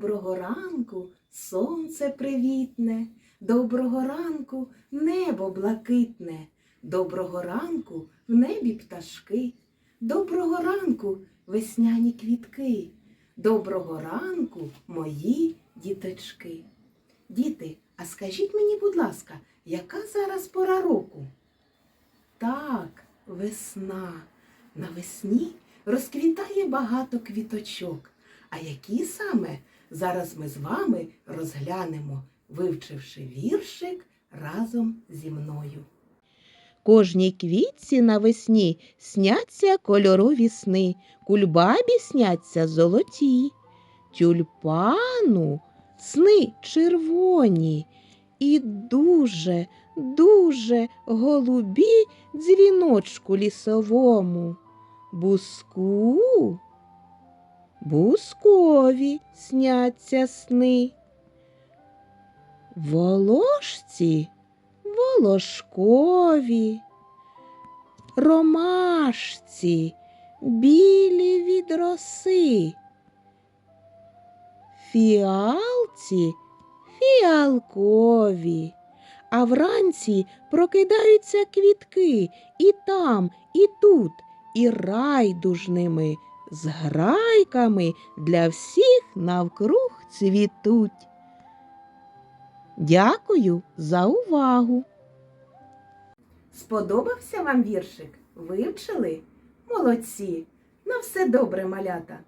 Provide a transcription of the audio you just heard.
Доброго ранку, сонце привітне, доброго ранку, небо блакитне, доброго ранку в небі пташки, доброго ранку весняні квітки, доброго ранку мої діточки. Діти, а скажіть мені, будь ласка, яка зараз пора року? Так, весна. Навесні розквітає багато квіточок. А які саме зараз ми з вами розглянемо, вивчивши віршик разом зі мною. Кожній квітці навесні сняться кольорові сни, кульбабі сняться золоті, тюльпану сни червоні і дуже, дуже голубі дзвіночку лісовому. Буску, бускові сняться сни. Волошці волошкові, ромашці, білі від роси, фіалці, фіалкові, а вранці прокидаються квітки і там, і тут, і райдужними з грайками для всіх навкруг цвітуть. Дякую за увагу! Сподобався вам віршик? Вивчили? Молодці! На все добре, малята!